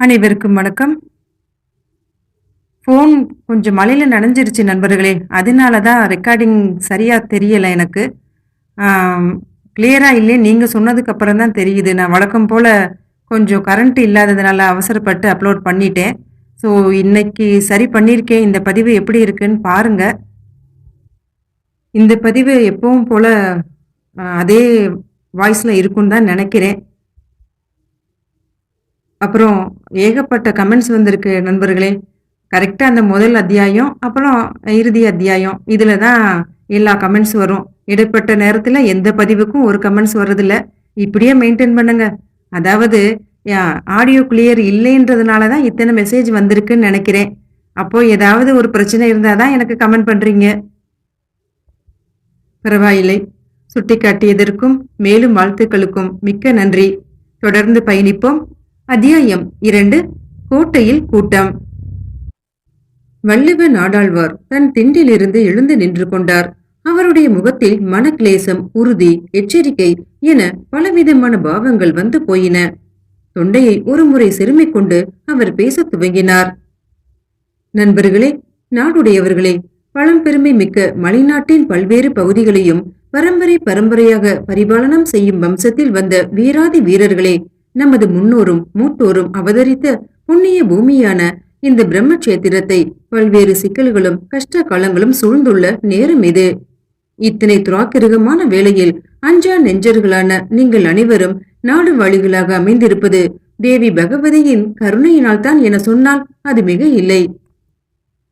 அனைவருக்கும் வணக்கம். ஃபோன் கொஞ்சம் மழையில் நனைஞ்சிருச்சு நண்பர்களே. அதனால தான் ரெக்கார்டிங் சரியாக தெரியலை எனக்கு. கிளியராக இல்லையே. நீங்கள் சொன்னதுக்கு அப்புறம் தான் தெரியுது. நான் வழக்கம் போல் கொஞ்சம் கரண்ட் இல்லாததுனால அவசரப்பட்டு அப்லோட் பண்ணிட்டேன். ஸோ இன்னைக்கு சரி பண்ணியிருக்கேன். இந்த பதிவு எப்படி இருக்குன்னு பாருங்கள் இந்த பதிவு எப்பவும் போல் அதே வாய்ஸில் இருக்குன்னு தான் நினைக்கிறேன். அப்புறம் ஏகப்பட்ட கமெண்ட்ஸ் வந்திருக்கு நண்பர்களே. கரெக்டாக அந்த முதல் அத்தியாயம் அப்புறம் இறுதி அத்தியாயம். இதில் தான் எல்லா கமெண்ட்ஸ் வரும். இடைப்பட்ட நேரத்தில் எந்த பதிவுக்கும் ஒரு கமெண்ட்ஸ் வர்றதில்ல. இப்படியே மெயின்டைன் பண்ணுங்க. அதாவது ஆடியோ கிளியர் இல்லைன்றதுனால தான் இத்தனை மெசேஜ் வந்திருக்குன்னு நினைக்கிறேன். அப்போ ஏதாவது ஒரு பிரச்சனை இருந்தால் தான் எனக்கு கமெண்ட் பண்ணுறீங்க பரவாயில்லை. சுட்டிக்காட்டியதற்கும் மேலும் வாழ்த்துக்களுக்கும் மிக்க நன்றி. தொடர்ந்து பயணிப்போம். அத்தியாயம் இரண்டு கோட்டையில் கூட்டம். வள்ளுவ நாடாழ்வார் தன் திண்டிலிருந்து எழுந்து நின்று கொண்டார். அவருடைய முகத்தில் மனக்லேசம் உறுதி எச்சரிக்கை என பலவிதமான பாவங்கள் வந்து போயின. தொண்டையை ஒருமுறை செருமிக் கொண்டு அவர் பேசத் துவங்கினார். நண்பர்களே நாடுடையவர்களே பழம்பெருமை மிக்க மலைநாட்டின் பல்வேறு பகுதிகளையும் பரம்பரை பரம்பரையாக பரிபாலனம் செய்யும் வம்சத்தில் வந்த வீராதி வீரர்களே நமது முன்னோரும் மூத்தோரும் அவதரித்த புண்ணிய பூமியான இந்த பிரம்மக்ஷேத்திரத்தை பல்வேறு சிக்கல்களும் கஷ்ட காலங்களும் சூழ்ந்துள்ள நேரம் இது. இத்தனை துராக்கிரகமான வேளையில் அஞ்சா நெஞ்சர்களான நீங்கள் அனைவரும் நாடு வழிகளாக அமைந்திருப்பது தேவி பகவதியின் கருணையினால் தான் என சொன்னால் அது மிக இல்லை.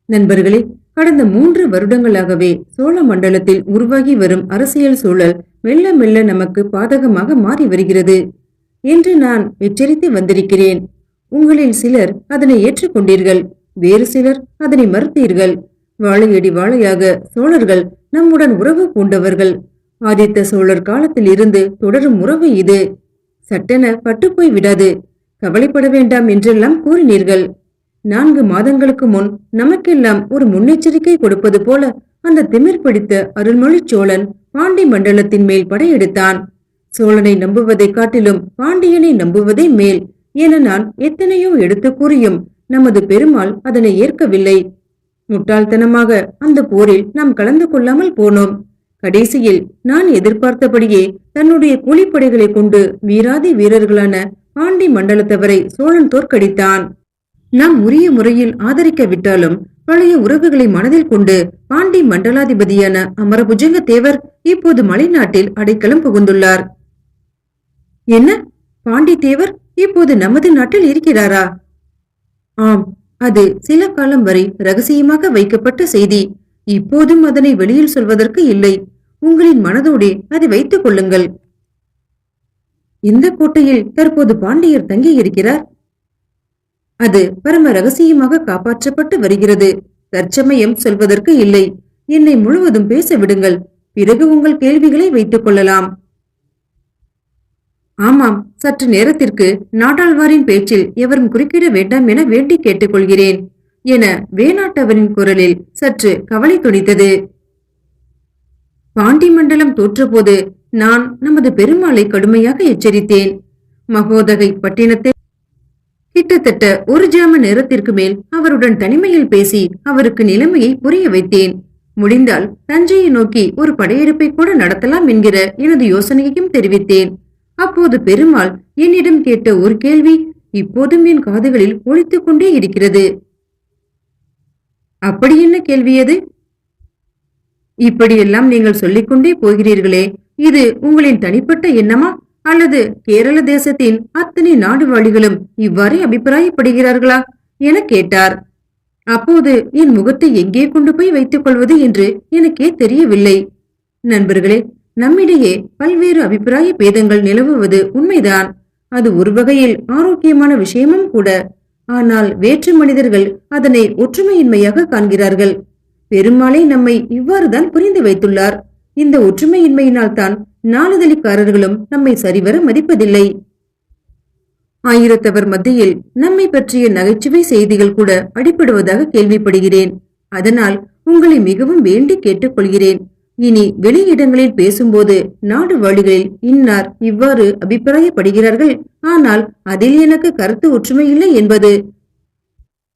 நண்பர்களே கடந்த மூன்று வருடங்களாகவே சோழ மண்டலத்தில் உருவாகி வரும் அரசியல் சூழல் மெல்ல மெல்ல நமக்கு பாதகமாக மாறி வருகிறது. என்று நான் எச்சரித்து வந்திருக்கிறேன். உங்களில் சிலர் அதனை ஏற்றுக்கொண்டீர்கள். வேறு சிலர் அதனை மறுத்தீர்கள். வாழையடி வாழையாக சோழர்கள் நம்முடன் உறவு பூண்டவர்கள். ஆதித்த சோழர் காலத்தில் இருந்து தொடரும் உறவு இது. சட்டென பட்டுப்போய் விடாது. கவலைப்பட வேண்டாம் என்றெல்லாம் கூறினீர்கள். நான்கு மாதங்களுக்கு முன் நமக்கெல்லாம் ஒரு முன்னெச்சரிக்கை கொடுப்பது போல அந்த திமிர் பிடித்த அருள்மொழி சோழன் பாண்டி மண்டலத்தின் மேல் படையெடுத்தான். சோழனை நம்புவதை காட்டிலும் பாண்டியனை நம்புவதே மேல் என நான் எத்தனையோ எடுத்து கூறியும் நமது பெருமாள் அதனை ஏற்கவில்லை. முட்டாள்தனமாக அந்த போரில் நாம் கலந்து கொள்ளாமல் போனோம். கடைசியில் நான் எதிர்பார்த்தபடியே தன்னுடைய கூலிப்படைகளை கொண்டு வீராதி வீரர்களான பாண்டி மண்டலத்தவரை சோழன் தோற்கடித்தான். நாம் உரிய முறையில் ஆதரிக்க விட்டாலும் பழைய உறவுகளை மனதில் கொண்டு பாண்டி மண்டலாதிபதியான அமரபுஜங்க தேவர் இப்போது மலைநாட்டில் அடைக்கலம் புகுந்துள்ளார். என்ன? பாண்டி தேவர் இப்போது நமது நாட்டில் இருக்கிறாரா? ஆம் அது சில காலம் வரை ரகசியமாக வைக்கப்பட்ட செய்தி. இப்போதும் அதனை வெளியில் சொல்வதற்கு இல்லை. உங்களின் மனதோடே அதை வைத்துக் கொள்ளுங்கள். இந்த கோட்டையில் தற்போது பாண்டியர் தங்கி இருக்கிறார் அது பரம ரகசியமாக காப்பாற்றப்பட்டு வருகிறது. தற்சமயம் சொல்வதற்கு இல்லை. என்னை முழுவதும் பேச விடுங்கள். பிறகு உங்கள் கேள்விகளை வைத்துக் கொள்ளலாம். ஆமாம் சற்று நேரத்திற்கு நாடாழ்வாரின் பேச்சில் எவரும் குறுக்கிட வேண்டாம் என வேண்டி கேட்டுக்கொள்கிறேன் என வேணாட்டவரின் குரலில் சற்று கவலை துணித்தது. பாண்டி மண்டலம் தோற்றபோது நான் நமது பெருமாளை கடுமையாக எச்சரித்தேன். மகோதகை பட்டினத்தை கிட்டத்தட்ட ஒரு ஜாம நேரத்திற்கு மேல் அவருடன் தனிமையில் பேசி அவருக்கு நிலைமையை புரிய வைத்தேன். முடிந்தால் தஞ்சையை நோக்கி ஒரு படையெடுப்பை கூட நடத்தலாம் என்கிற எனது யோசனையையும் தெரிவித்தேன். அப்போது பெருமாள் என்னிடம் கேட்ட ஒரு கேள்வி இப்போதும் என் காதுகளில் ஒழித்துக் கொண்டே இருக்கிறது. அப்படி என்ன கேள்வி அது? இப்படியெல்லாம் நீங்கள் சொல்லிக்கொண்டே போகிறீர்களே இது உங்களின் தனிப்பட்ட எண்ணமா? அல்லது கேரள தேசத்தின் அத்தனை நாடுவாளிகளும் இவ்வாறே அபிப்பிராயப்படுகிறார்களா? என கேட்டார். அப்போது என் முகத்தை எங்கே கொண்டு போய் வைத்துக் கொள்வது என்று எனக்கே தெரியவில்லை. நண்பர்களே நம்மிடையே பல்வேறு அபிப்பிராய பேதங்கள் நிலவுவது உண்மைதான். அது ஒரு வகையில் ஆரோக்கியமான விஷயமும் கூட. ஆனால் வேற்று மனிதர்கள் அதனை ஒற்றுமையின்மையாக காண்கிறார்கள். பெருமாளே நம்மை இவ்வாறுதான் புரிந்து வைத்துள்ளார். இந்த ஒற்றுமையின்மையினால் தான் நாளிதழிக்காரர்களும் நம்மை சரிவர மதிப்பதில்லை. ஆயிரத்தவர் மத்தியில் நம்மை பற்றிய நகைச்சுவை செய்திகள் கூட அடிப்படுவதாக கேள்விப்படுகிறேன். அதனால் உங்களை மிகவும் வேண்டி கேட்டுக்கொள்கிறேன். இனி வெளியிடங்களில் பேசும்போது நாடு வழிகளில் இன்னார் இவ்வாறு அபிப்பிராயப்படுகிறார்கள். ஆனால் அதில் எனக்கு கருத்து ஒற்றுமை இல்லை என்பது.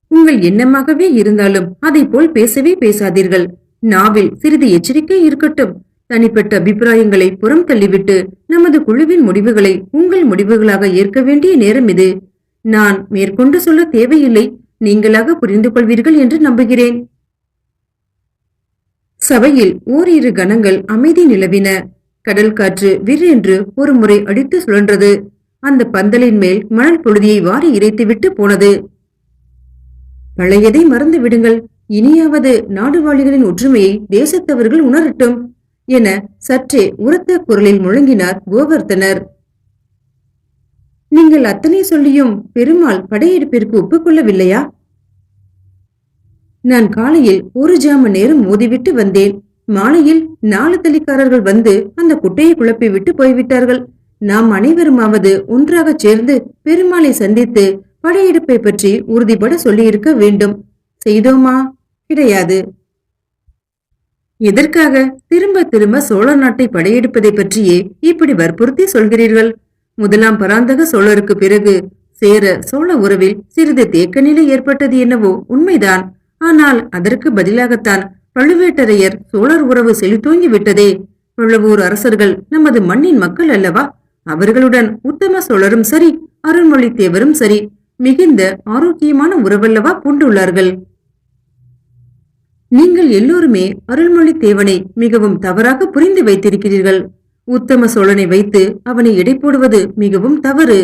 உங்கள் எண்ணமாகவே இருந்தாலும் அதை போல் பேசவே பேசாதீர்கள். நாவில் சிறிது எச்சரிக்கை இருக்கட்டும். தனிப்பட்ட அபிப்பிராயங்களை புறம் தள்ளிவிட்டு நமது குழுவின் முடிவுகளை உங்கள் முடிவுகளாக ஏற்க வேண்டிய நேரம் இது. நான் மேற்கொண்டு சொல்ல தேவையில்லை. நீங்களாக புரிந்து கொள்வீர்கள் என்று நம்புகிறேன். சபையில் ஓரிரு கணங்கள் அமைதி நிலவின. கடல் காற்று விற்றென்று ஒரு முறை அடித்து சுழன்றது. அந்த பந்தலின் மேல் மணல் பொழுதியை வாரி இறைத்துவிட்டு போனது. பழையதை மறந்து விடுங்கள். இனியாவது நாடுவாளிகளின் ஒற்றுமையை தேசத்தவர்கள் உணரட்டும் என சற்றே உரத்த குரலில் முழங்கினார் கோவர்த்தனர். நீங்கள் அத்தனை சொல்லியும் பெருமாள் படையெடுப்பிற்கு ஒப்புக்கொள்ளவில்லையா? நான் காலையில் ஒரு ஜாம நேரம் மோதிவிட்டு வந்தேன். மாலையில் நாலு தலிக்காரர்கள் வந்து அந்த குட்டையை குழப்பி விட்டு போய்விட்டார்கள். நாம் அனைவருமாவது ஒன்றாக சேர்ந்து பெருமாளை சந்தித்து படையெடுப்பை பற்றி உறுதிபட சொல்லியிருக்க வேண்டும். செய்தோமா? கிடையாது. எதற்காக திரும்ப திரும்ப சோழ நாட்டை படையெடுப்பதை பற்றியே இப்படி வற்புறுத்தி சொல்கிறீர்கள்? முதலாம் பராந்தக சோழருக்கு பிறகு சேர சோழ உறவில் சிறிது தேக்க நிலை ஏற்பட்டது என்னவோ உண்மைதான். ஆனால் அதற்கு பதிலாகத்தான் பழுவேட்டரையர் சோழர் உறவு செழித்தோங்கி விட்டதே. பழுவூர் அரசர்கள் நமது மண்ணின் மக்கள் அல்லவா? அவர்களுடன் உத்தம சோழரும் சரி அருள்மொழித்தேவரும் சரி மிகுந்த ஆரோக்கியமான உறவல்லவா பூண்டுள்ளார்கள். நீங்கள் எல்லோருமே அருள்மொழித்தேவனை மிகவும் தவறாக புரிந்து வைத்திருக்கிறீர்கள். உத்தம சோழனை வைத்து அவனை எடை போடுவது மிகவும் தவறு.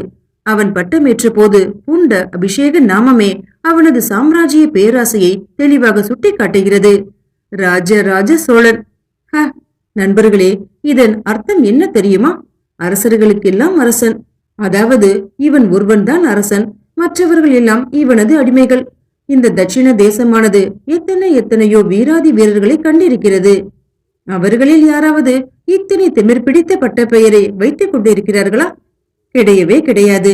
அவன் பட்டமேற்ற போது பூண்ட அபிஷேக நாமமே அவனது சாம்ராஜ்ய பேராசையை தெளிவாக சுட்டிக்காட்டுகிறது. ராஜ ராஜ சோழன். ஹ நண்பர்களே இதன் அர்த்தம் என்ன தெரியுமா? அரசர்களுக்கெல்லாம் அரசன். அதாவது இவன் ஒருவன்தான் அரசன். மற்றவர்கள் எல்லாம் இவனது அடிமைகள். இந்த தட்சிண தேசமானது எத்தனை எத்தனையோ வீராதி வீரர்களை கண்டிருக்கிறது. அவர்களில் யாராவது இத்தனை திமிர் பிடித்த பட்ட பெயரை வைத்துக் கொண்டிருக்கிறார்களா? கிடையவே கிடையாது.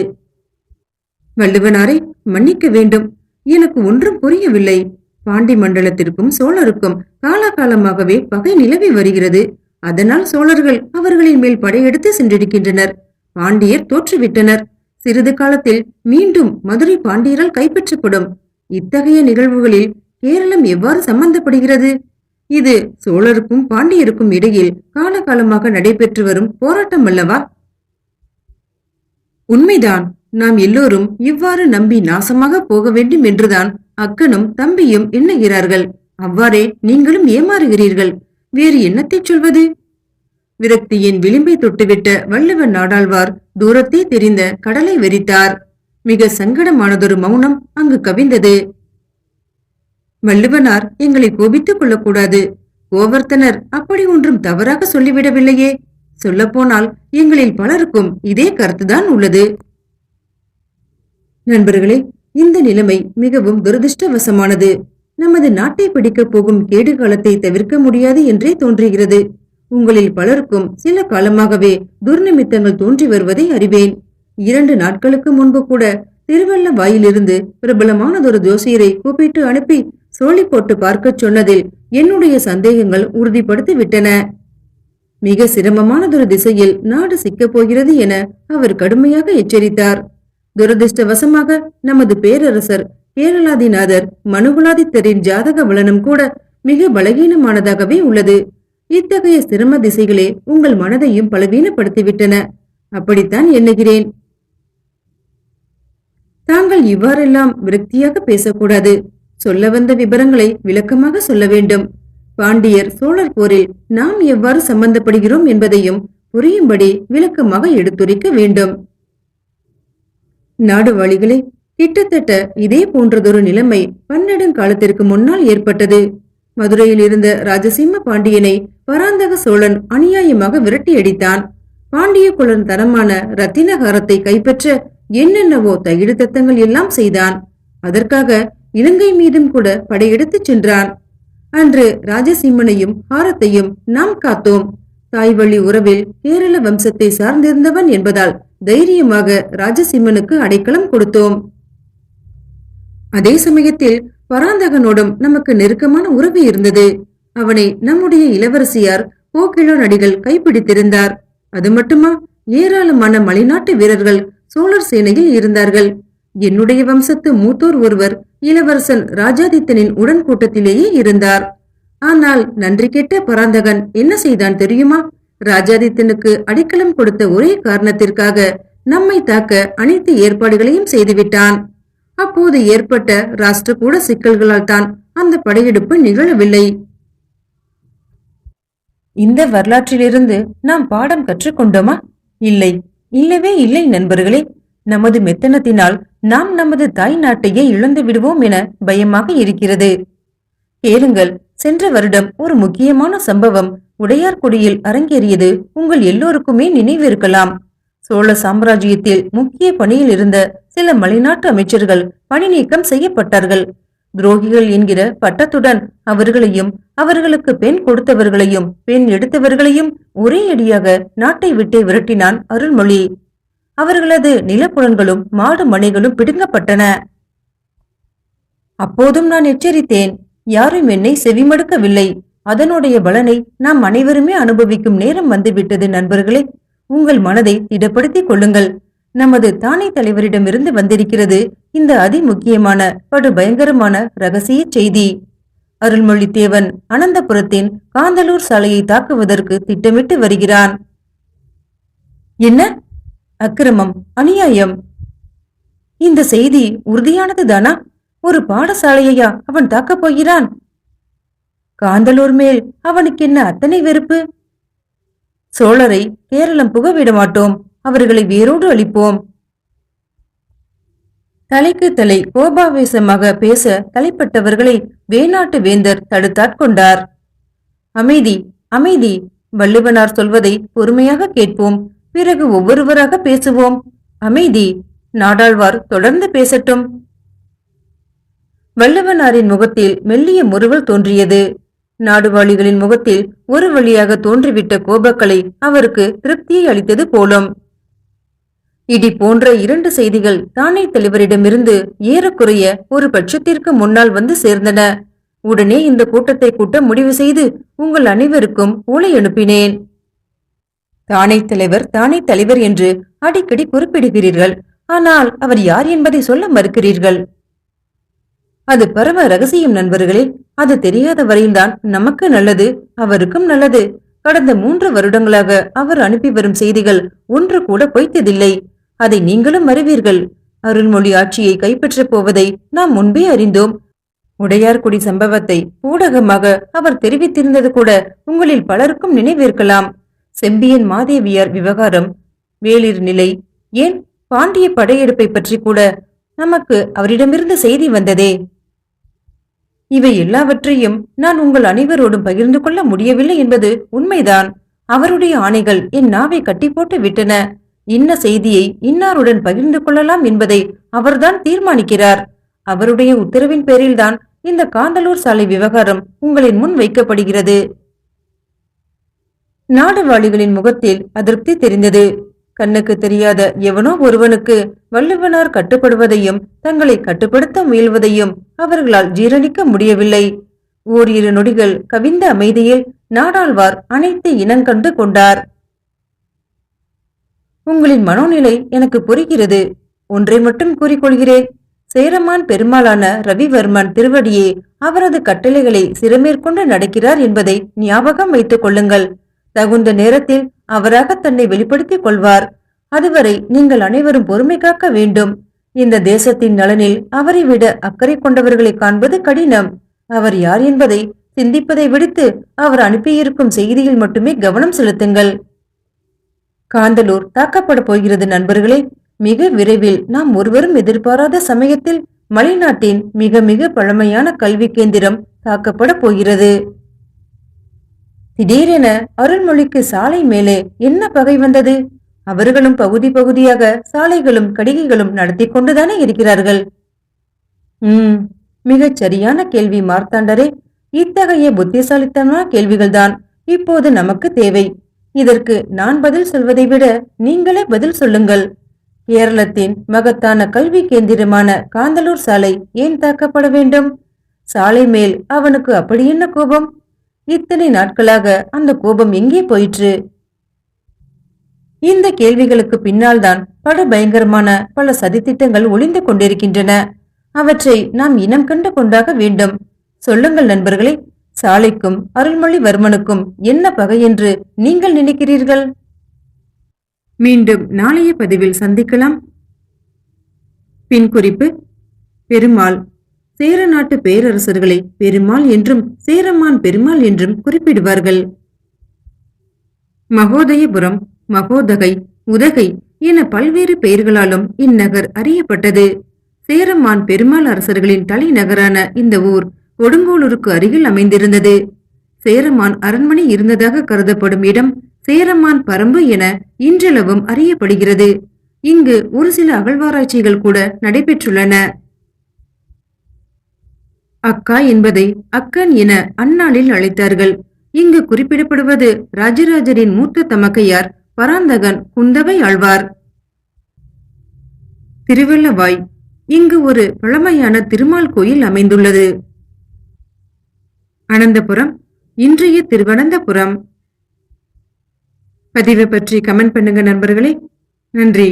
வள்ளுவனாரை மன்னிக்க வேண்டும். எனக்கு ஒன்றும் புரியவில்லை. பாண்டி மண்டலத்திற்கும் சோழருக்கும் காலாகாலமாகவே பகை நிலவி வருகிறது. அதனால் சோழர்கள் அவர்களின் மேல் படையெடுத்து சென்றிருக்கின்றனர். பாண்டியர் தோற்றுவிட்டனர். சிறிது காலத்தில் மீண்டும் மதுரை பாண்டியரால் கைப்பற்றப்படும். இத்தகைய நிகழ்வுகளில் கேரளம் எவ்வாறு சம்பந்தப்படுகிறது? இது சோழருக்கும் பாண்டியருக்கும் இடையில் காலகாலமாக நடைபெற்று வரும் போராட்டம் அல்லவா? உண்மைதான். நாம் எல்லோரும் இவ்வாறு நம்பி நாசமாக போக வேண்டும் என்றுதான் அக்கனும் தம்பியும் எண்ணுகிறார்கள். அவ்வாறே நீங்களும் ஏமாறுகிறீர்கள். வேறு என்னத்தை சொல்வது? விரக்தியின் விளிம்பை தொட்டுவிட்ட வள்ளுவன் நாடாழ்வார் தூரத்தே தெரிந்த கடலை வெறித்தார். மிக சங்கடமானதொரு மௌனம் அங்கு கவிந்தது. வள்ளுவனார் எங்களை கோபித்துக் கொள்ளக்கூடாது. கோவர்த்தனர் அப்படி ஒன்றும் தவறாக சொல்லிவிடவில்லையே. சொல்லப்போனால் எங்களில் பலருக்கும் இதே கருத்துதான் உள்ளது. நண்பர்களே இந்த நிலைமை மிகவும் துரதிருஷ்டவசமானது. நமது நாட்டை பிடிக்கப் போகும் கேடு காலத்தை தவிர்க்க முடியாது என்றே தோன்றுகிறது. உங்களில் பலருக்கும் சில காலமாகவே துர்நிமித்தங்கள் தோன்றி வருவதை அறிவேன். இரண்டு நாட்களுக்கு முன்பு கூட திருவள்ள வாயிலிருந்து பிரபலமானதொரு ஜோசியரை கூப்பிட்டு அனுப்பி சோழி போட்டு பார்க்கச் சொன்னதில் என்னுடைய சந்தேகங்கள் உறுதிப்படுத்தி விட்டன மிக சிரமமானதொரு திசையில் நாடு சிக்கப் போகிறது என அவர் கடுமையாக எச்சரித்தார். துரதிருஷ்டவசமாக நமது பேரரசர் கேரளாதிநாதர் மனுகுலாதித்தரின் ஜாதக வளனம் கூட மிக பலகீனமானதாகவே உள்ளது. இத்தகைய சிரம திசைகளே உங்கள் மனதையும் பலவீனப்படுத்திவிட்டன. அப்படித்தான் எண்ணுகிறேன். தாங்கள் இவ்வாறெல்லாம் விரக்தியாக பேசக்கூடாது. சொல்ல வந்த விவரங்களை விளக்கமாக சொல்ல வேண்டும். பாண்டியர் சோழர் போரில் நாம் எவ்வாறு சம்பந்தப்படுகிறோம் என்பதையும் புரியும்படி விளக்கமாக எடுத்துரைக்க வேண்டும். நாடு வழிகளே கிட்டத்தட்ட இதே போன்றதொரு நிலைமை பன்னெடுங்காலத்திற்கு முன்னால் ஏற்பட்டது. மதுரையில் இருந்த ராஜசிம்ம பாண்டியனை பராந்தக சோழன் அநியாயமாக விரட்டியடித்தான். பாண்டிய குலன் தரமான ரத்தினகாரத்தை கைப்பற்ற என்னென்னவோ தகிடு தத்தங்கள் எல்லாம் செய்தான். அதற்காக இலங்கை மீதும் கூட படையெடுத்துச் சென்றான். அன்று ராஜசிம்மனையும் ஹாரத்தையும் நாம் காத்தோம். தாய்வழி உறவில் கேரள வம்சத்தை சார்ந்திருந்தவன் என்பதால் தைரியமாக ராஜசிம்மனுக்கு அடைக்கலம் கொடுத்தோம். அதே சமயத்தில் பராந்தகனோடும் நமக்கு நெருக்கமான உறவு இருந்தது. அவனை நம்முடைய இளவரசியார் போக்கிழோ நடிகள் கைப்பிடித்திருந்தார். அது மட்டுமா? ஏராளமான மலைநாட்டு வீரர்கள் சோழர் சேனையில் இருந்தார்கள். என்னுடைய வம்சத்து மூத்தோர் ஒருவர் இளவரசன் ராஜாதித்தனின் உடன் கூட்டத்திலேயே இருந்தார். ஆனால் நன்றி கேட்ட பராந்தகன் என்ன செய்தான் தெரியுமா? ராஜாதித்தனுக்கு அடைக்கலம் கொடுத்த ஒரே காரணத்திற்காக நம்மை தாக்க அனைத்து ஏற்பாடுகளையும் செய்துவிட்டான். அப்போது ஏற்பட்ட ராஷ்டிரகூட சிக்கல்களால் தான் அந்த படையெடுப்பு நிகழவில்லை. இந்த வரலாற்றிலிருந்து நாம் பாடம் கற்றுக்கொண்டோமா? இல்லை. இல்லவே இல்லை நண்பர்களே. நமது மெத்தனத்தினால் நாம் நமது தாய் நாட்டையே இழந்து விடுவோம் என பயமாக இருக்கிறது. கேளுங்கள். சென்ற வருடம் ஒரு முக்கியமான சம்பவம் உடையார்குடியில் அரங்கேறியது உங்கள் எல்லோருக்குமே நினைவிருக்கலாம். சோழ சாம்ராஜ்யத்தில் முக்கிய பணியில் இருந்த சில மலைநாட்டு அமைச்சர்கள் பணி நீக்கம் செய்யப்பட்டார்கள். துரோகிகள் என்கிற பட்டத்துடன் அவர்களையும் அவர்களுக்கு பெண் கொடுத்தவர்களையும் பெண் எடுத்தவர்களையும் ஒரே அடியாக நாட்டை விட்டே விரட்டினான் அருள்மொழி. அவர்களது நிலப்புலன்களும் மாடு மனைகளும் பிடுங்கப்பட்டன. அப்போதும் நான் எச்சரித்தேன் யாரும் என்னை செவிமடுக்கவில்லை. அதனுடைய பலனை நாம் அனைவருமே அனுபவிக்கும் நேரம் வந்துவிட்டது நண்பர்களே. உங்கள் மனதை திடப்படுத்திக் கொள்ளுங்கள். நமது தானே தலைவரிடமிருந்து வந்திருக்கிறது இந்த அதிமுக்கியமான படு பயங்கரமான ரகசிய செய்தி. அருள்மொழித்தேவன் அனந்தபுரத்தின் காந்தலூர் சாலையை தாக்குவதற்கு திட்டமிட்டு வருகிறான். என்ன? அக்கிரமம் அநியாயம். இந்த செய்தி உறுதியானதுதானா? ஒரு பாடசாலையா அவன் தாக்கப் போகிறான்? காந்தலூர் மேல் அவனுக்கு என்ன அத்தனை வெறுப்பு? சோழரை கேரளம் புகவிட மாட்டோம் அவர்களை வேரோடு அளிப்போம் தலைக்கு தலை கோபாவேசமாக பேச தலைப்பட்டவர்களை வேணாட்டு வேந்தர் தடுத்தாட்கொண்டார் அமைதி அமைதி வள்ளுவனார் சொல்வதை பொறுமையாக கேட்போம் பிறகு ஒவ்வொருவராக பேசுவோம். அமைதி நாடாழ்வார் தொடர்ந்து பேசட்டும். வல்லவனாரின் முகத்தில் மெல்லிய முறுவல் தோன்றியது. நாடுவாளிகளின் முகத்தில் ஒரு வழியாக தோன்றிவிட்ட கோபக்கலை அவருக்கு திருப்தியை அளித்தது போலும். இடி போன்ற இரண்டு செய்திகள் தானே தலைவரிடமிருந்து ஏறக்குறைய ஒரு பட்சத்திற்கு முன்னால் வந்து சேர்ந்தன. உடனே இந்த கூட்டத்தை கூட்ட முடிவு செய்து உங்கள் அனைவருக்கும் ஓலை அனுப்பினேன். தானே தலைவர் தானே தலைவர் என்று அடிக்கடி குறிப்பிடுகிறீர்கள். ஆனால் அவர் யார் என்பதை சொல்ல மறுக்கிறீர்கள்? அது பரம ரகசியம் நண்பர்களே. அது தெரியாத வரையில்தான் நமக்கு நல்லது அவருக்கும் நல்லது. கடந்த மூன்று வருடங்களாக அவர் அனுப்பி வரும் செய்திகள் ஒன்று கூட பொய்த்ததில்லை. அதை நீங்களும் அறிவீர்கள். அருள்மொழி ஆட்சியை கைப்பற்றப் போவதை நாம் முன்பே அறிந்தோம். உடையார்குடி சம்பவத்தை ஊடகமாக அவர் தெரிவித்திருந்தது கூட உங்களில் பலருக்கும் நினைவிருக்கலாம். செம்பியன் மாதேவியார் விவகாரம் வேளிர் நிலை ஏன் பாண்டிய படையெடுப்பை பற்றி கூட நமக்கு அவரிடமிருந்து செய்தி வந்ததே. இவை எல்லாவற்றையும் நான் உங்கள் அனைவரோடும் பகிர்ந்து கொள்ள முடியவில்லை என்பது உண்மைதான். அவருடைய ஆணைகள் என் நாவை கட்டி போட்டு விட்டன. இன்ன செய்தியை இன்னாருடன் பகிர்ந்து கொள்ளலாம் என்பதை அவர்தான் தீர்மானிக்கிறார். அவருடைய உத்தரவின் பேரில்தான் இந்த காந்தலூர் சாலை விவகாரம் உங்களின் முன் வைக்கப்படுகிறது. நாடுவாளிகளின் முகத்தில் அதிருப்தி தெரிந்தது. கண்ணுக்கு தெரியாத எவனோ ஒருவனுக்கு வள்ளுவனார் கட்டுப்படுவதையும் தங்களை கட்டுப்படுத்த முயல்வதையும் அவர்களால் ஜீரணிக்க முடியவில்லை. ஓரிரு நொடிகள் கவிந்த அமைதியில் நாடாழ்வார் அனைத்து இனங்கண்டு கொண்டார். உங்களின் மனோநிலை எனக்கு புரிகிறது. ஒன்றை மட்டும் கூறிக்கொள்கிறேன். சேரமான் பெருமாளான ரவிவர்மன் திருவடியே அவரது கட்டளைகளை சிறமேற்கொண்டு நடக்கிறார் என்பதை ஞாபகம் வைத்துக் கொள்ளுங்கள். தகுந்த நேரத்தில் அவராக தன்னை வெளிப்படுத்திக் கொள்வார். அதுவரை நீங்கள் அனைவரும் பொறுமை காக்க வேண்டும். இந்த தேசத்தின் நலனில் அவரை விட அக்கறை கொண்டவர்களை காண்பது கடினம். அவர் யார் என்பதை சிந்திப்பதை விடுத்து அவர் அனுப்பியிருக்கும் செய்தியில் மட்டுமே கவனம் செலுத்துங்கள். காந்தலூர் தாக்கப்பட போகிறது நண்பர்களே. மிக விரைவில் நாம் ஒருவரும் எதிர்பாராத சமயத்தில் மலைநாட்டின் மிக மிக பழமையான கல்வி கேந்திரம் தாக்கப்பட போகிறது. திடீரென அருள்மொழிக்கு சாலை மேலே என்ன பகை வந்தது? அவர்களும் பகுதி பகுதியாக சாலைகளும் கடிகைகளும் நடத்தி கொண்டுதானே இருக்கிறார்கள்? உம் மிகச் சரியான கேள்வி மார்த்தாண்டரே. இத்தகைய புத்திசாலித்தனமான கேள்விகள்தான் இப்போது நமக்கு தேவை. இதற்கு நான் பதில் சொல்வதை விட நீங்களே பதில் சொல்லுங்கள். கேரளத்தின் மகத்தான கல்வி கேந்திரமான காந்தலூர் சாலை ஏன் தாக்கப்பட வேண்டும்? சாலை மேல் அவனுக்கு அப்படி என்ன கோபம்? இத்தனை நாட்களாக அந்த கோபம் எங்கே போயிற்று? இந்த கேள்விகளுக்கு பின்னால்தான் பல பயங்கரமான பல சதித்திட்டங்கள் ஒளிந்து கொண்டிருக்கின்றன. அவற்றை நாம் இனம் கண்டு கொண்டாக வேண்டும். சொல்லுங்கள் நண்பர்களே சாலைக்கும் அருள்மொழிவர்மனுக்கும் என்ன பகை என்று நீங்கள் நினைக்கிறீர்கள்? மீண்டும் நாளைய பதிவில் சந்திக்கலாம். பின் குறிப்பு பெருமாள் சேர நாட்டு பேரரசர்களை பெருமாள் என்றும் சேரமான் பெருமாள் என்றும் குறிப்பிடுவார்கள். மகோதயபுரம் மகோதகை உதகை என பல்வேறு பெயர்களாலும் இந்நகர் அறியப்பட்டது. சேரமான் பெருமாள் அரசர்களின் தலைநகரான இந்த ஊர் கொடுங்கோளூருக்கு அருகில் அமைந்திருந்தது. சேரமான் அரண்மனை இருந்ததாக கருதப்படும் இடம் சேரமான் பரம்பு என இன்றளவும் அறியப்படுகிறது. இங்கு ஒரு சில அகழ்வாராய்ச்சிகள் கூட நடைபெற்றுள்ளன. அக்கா என்பதை அக்கன் என அந்நாளில் அழைத்தார்கள். இங்கு குறிப்பிடப்படுவது ராஜராஜரின் மூத்த தமக்கையார் பராந்தகன் குந்தவை ஆழ்வார். திருவெள்ளவாய். இங்கு ஒரு பழமையான திருமால் கோயில் அமைந்துள்ளது. அனந்தபுரம். இன்றைய திருவனந்தபுரம். பதிவு பற்றி கமெண்ட் பண்ணுங்க நண்பர்களே. நன்றி.